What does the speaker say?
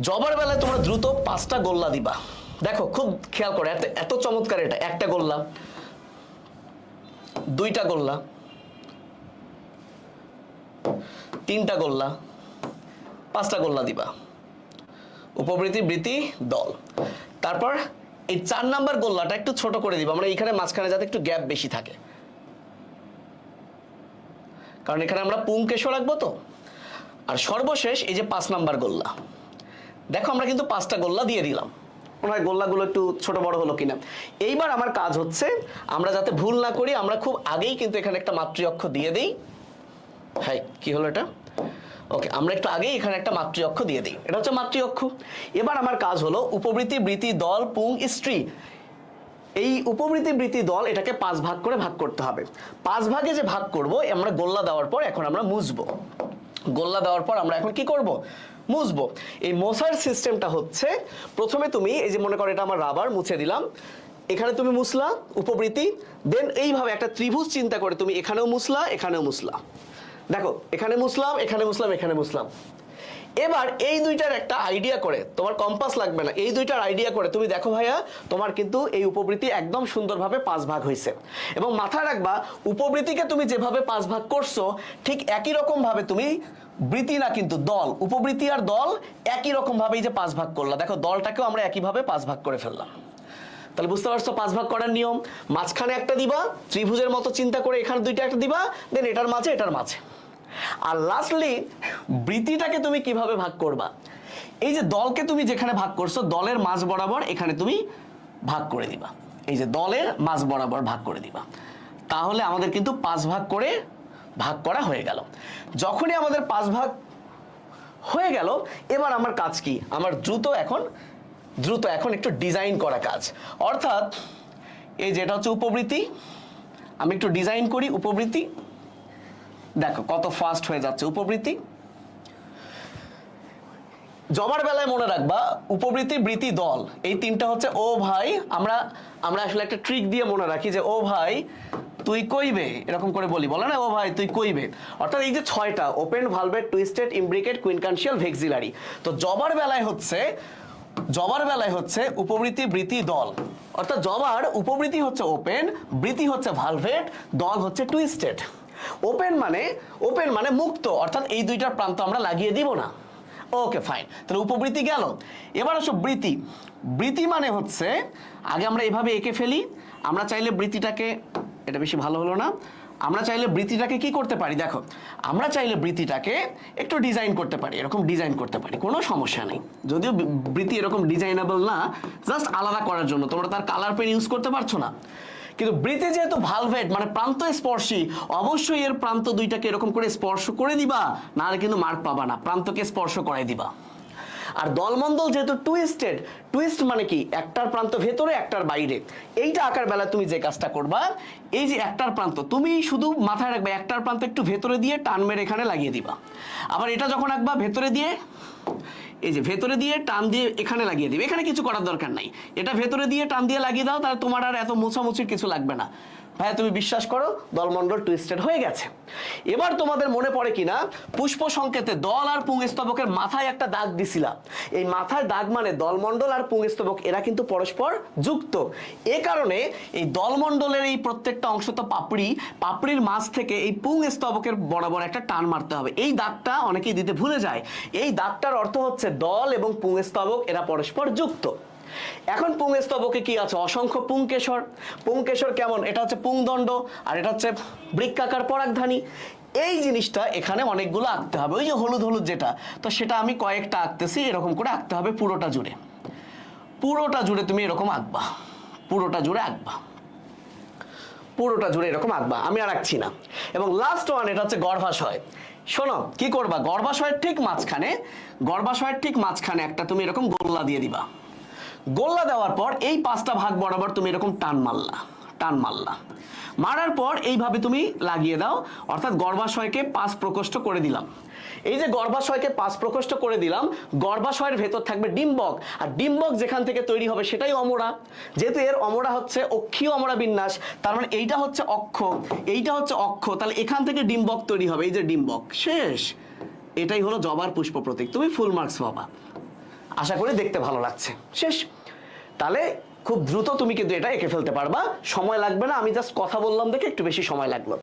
জবার বেলায় তোমরা দ্রুত পাঁচটা গোল্লা দিবা। দেখো, খুব খেয়াল করে, এত এত চমৎকার এটা। একটা গোল্লা, দুইটা গোল্লা, তিনটা গোল্লা, পাঁচটা গোল্লা দিবা। উপবৃত্তি, বৃত্তি, দল। তারপর এই চার নাম্বার গোল্লাটা একটু ছোট করে দিবা। আমরা এখানে মাঝখানে যাতে একটু গ্যাপ বেশি থাকে। কারণ এখানে আমরা পুংকেশও রাখব তো। আর সর্বশেষ এই যে পাঁচ নাম্বার গোল্লা। দেখো, আমরা কিন্তু পাঁচটা গোল্লা দিয়ে দিলাম। হয় গোল্লাগুলো একটু ছোট বড় হলো কিনা। এইবার আমার কাজ হচ্ছে, আমরা যাতে ভুল না করি, আমরা খুব আগেই কিন্তু এখানে একটা মাতৃ অক্ষ দিয়ে দিই। হ্যাঁ কি হলো এটা? ওকে, আমরা একটু আগেই এখানে একটা মাতৃ অক্ষ দিয়ে দিই। এটা হচ্ছে মাতৃ অক্ষ এবার আমার কাজ হলো উপবৃত্তি, বৃত্তি, দল, পুং, স্ত্রী। এই উপবৃত্তি, বৃত্তি, দল এটাকে পাঁচ ভাগ করে ভাগ করতে হবে। পাঁচ ভাগে যে ভাগ করব, আমরা গোল্লা দেওয়ার পর এখন আমরা মুছবো। গোল্লা দেওয়ার পর আমরা এখন কি করব? মুছবো। এই মোছার সিস্টেমটা হচ্ছে, প্রথমে তুমি এই যে মনে করো এটা আমার রাবার মুছে দিলাম। এখানে তুমি মুসলা উপবৃত্তি দেন এইভাবে একটা ত্রিভুজ চিন্তা করে তুমি এখানেও মুসলা এখানেও মুসলা দেখো, এখানে মুসলাম এখানে মুসলাম এখানে মুছলাম। এবার এই দুইটার একটা আইডিয়া করে। তোমার কম্পাস লাগবে না। এই দুইটার আইডিয়া করে তুমি দেখো ভাইয়া, তোমার কিন্তু এই উপবৃত্তি একদম সুন্দরভাবে পাঁচ ভাগ হয়েছে। এবং মাথায় রাখবা, উপবৃত্তিকে তুমি যেভাবে পাঁচ ভাগ করছ, ঠিক একই রকম ভাবে তুমি বৃত্তি না কিন্তু দল, উপবৃত্তি আর দল একই রকম ভাবে যে পাঁচ ভাগ করলা। দেখো, দলটাকেও আমরা একইভাবে পাঁচ ভাগ করে ফেললাম। তাহলে বুঝতে পারছ, পাঁচ ভাগ করার নিয়ম। মাঝখানে একটা দিবা, ত্রিভুজের মতো চিন্তা করে এখানে দুইটা একটা দিবা দেন এটার মাঝে এটার মাঝে। আর লাস্টলি বৃত্তিটাকে তুমি কীভাবে ভাগ করবা? এই যে দলকে তুমি যেখানে ভাগ করছ, দলের মাঝ বরাবর এখানে তুমি ভাগ করে দিবা। এই যে দলের মাঝ বরাবর ভাগ করে দিবা। তাহলে আমাদের কিন্তু পাঁচ ভাগ করে ভাগ করা হয়ে গেল। যখনই আমাদের পাঁচ ভাগ হয়ে গেল, এবার আমার কাজ কি? আমার দ্রুত এখন দ্রুত এখন একটু ডিজাইন করা কাজ। অর্থাৎ, এই যেটা হচ্ছে উপবৃত্তি। আমি একটু ডিজাইন করি উপবৃত্তি। দেখো, কত ফাস্ট হয়ে যাচ্ছে উপবৃত্তি? জবার বেলায় মনে রাখবা, উপবৃত্তি, বৃত্তি, দল, এই তিনটা হচ্ছে, ও ভাই, আমরা আমরা আসলে একটা ট্রিক দিয়ে মনে রাখি যে, ও ভাই, তুই কইবে? এরকম করে বলি, বলে না, ও ভাই, তুই কইবে? অর্থাৎ এই যে ছয়টা open valvate twisted imbricate quincuncial vexillary তো জবার বেলায় হচ্ছে, জবার বেলায় হচ্ছে উপবৃত্তি, বৃত্তি, দল। অর্থাৎ জবার, উপবৃত্তি হচ্ছে ওপেন বৃত্তি হচ্ছে ভালভেট দল হচ্ছে টুইস্টেড ওপেন মানে ওপেন মানে মুক্ত, অর্থাৎ এই দুইটার প্রান্ত আমরা লাগিয়ে দিব না। ওকে ফাইন তাহলে উপবৃত্তি গেল। এবার আসো বৃত্তি। বৃত্তি মানে হচ্ছে, আগে আমরা এভাবে এঁকে ফেলি, আমরা চাইলে বৃত্তিটাকে, এটা বেশি ভালো হলো না, আমরা চাইলে বৃত্তিটাকে কি করতে পারি? দেখো, আমরা চাইলে বৃত্তিটাকে একটু ডিজাইন করতে পারি, এরকম ডিজাইন করতে পারি, কোনো সমস্যা নেই। যদিও বৃত্তি এরকম ডিজাইনেবল না জাস্ট আলাদা করার জন্য, তোমরা তার কালার পেন ইউজ করতে পারছ না। কিন্তু বৃত্তি যেহেতু ভালভেট মানে প্রান্ত স্পর্শী অবশ্যই এর প্রান্ত দুইটাকে এরকম করে স্পর্শ করে দিবা, নাহলে কিন্তু মার্ক পাবা না, প্রান্তকে স্পর্শ করাই দিবা। আর দলমন্দল যেহেতু টুইস্টেড টুইস্ট মানে কি? একটার প্রান্ত ভেতরে, একটার বাইরে। এইটা আঁকার বেলা তুমি যে কাজটা করবা, এই যে একটার প্রান্ত, তুমি শুধু মাথায় রাখবে, একটার প্রান্ত একটু ভেতরে দিয়ে টান মেরে এখানে লাগিয়ে দিবা। আবার এটা যখন আঁকবা, ভেতরে দিয়ে এই যে ভেতরে দিয়ে টান দিয়ে এখানে লাগিয়ে দিবে। এখানে কিছু করার দরকার নাই। এটা ভেতরে দিয়ে টান দিয়ে লাগিয়ে দাও, তাহলে তোমার আর এত মোছামুছির কিছু লাগবে না। ভাইয়া তুমি বিশ্বাস করো, দলমণ্ডল টুইস্টেড হয়ে গেছে। এবার তোমাদের মনে পড়ে কিনা পুষ্প সংকেতে দল আর পুংস্তবকের মাথায় একটা দাগ দিছিলাম এই মাথায় দাগ মানে দলমণ্ডল আর পুংস্তবক, এরা কিন্তু পরস্পর যুক্ত। এ কারণে এই দলমণ্ডলের এই প্রত্যেকটা অংশ তো পাপড়ি, পাপড়ির মাছ থেকে এই পুংস্তবকের বরাবর একটা টান মারতে হবে। এই দাগটা অনেকেই দিতে ভুলে যায়। এই দাগটার অর্থ হচ্ছে দল এবং পুংস্তবক, এরা পরস্পর যুক্ত। এখন পুংস্তবকে কি আছে? অসংখ্য পুংকেশর। পুংকেশর কেমন? এটা হচ্ছে পুংদণ্ড, আর এটা হচ্ছে বৃক্কাকার পরাগধানী। এই জিনিসটা এখানে অনেকগুলো আঁকতে হবে। ওই যে হলুদ হলুদ যেটা, তো সেটা আমি কয়েকটা আঁকতেছি, এরকম করে আঁকতে হবে পুরোটা জুড়ে। পুরোটা জুড়ে তুমি এরকম আঁকবা। পুরোটা জুড়ে আঁকবা। পুরোটা জুড়ে এরকম আঁকবা। আমি আর আঁকছি না। এবং লাস্ট ওয়ান এটা হচ্ছে গর্ভাশয়। শোনো, কি করবা? গর্ভাশয়ের ঠিক মাঝখানে, গর্ভাশয়ের ঠিক মাঝখানে একটা তুমি এরকম গোল্লা দিয়ে দিবা। গোল্লা দেওয়ার পর এই পাঁচটা ভাগ বরাবর তুমি এরকম টান মারলা টান মারলা। মারার পর এইভাবে তুমি লাগিয়ে দাও, অর্থাৎ গর্ভাশয়কে পাঁচ প্রকোষ্ঠ করে দিলাম। এই যে গর্ভাশয়কে পাঁচ প্রকোষ্ঠ করে দিলাম, গর্ভাশয়ের ভেতর থাকবে ডিম্বক। আর ডিম্বক যেখান থেকে তৈরি হবে সেটাই অমরা। যেহেতু এর অমরা হচ্ছে অক্ষীয় অমরা বিন্যাস, তার মানে এইটা হচ্ছে অক্ষ। এইটা হচ্ছে অক্ষ, তাহলে এখান থেকে ডিম্বক তৈরি হবে। এই যে ডিম্বক, শেষ। এটাই হলো জবার পুষ্প প্রতীক তুমি ফুল মার্কস পাবা। আশা করি দেখতে ভালো লাগছে। শেষ। তাহলে খুব দ্রুত তুমি কিন্তু এটা এঁকে ফেলতে পারবা। সময় লাগবে না, আমি জাস্ট কথা বললাম দেখে একটু বেশি সময় লাগল।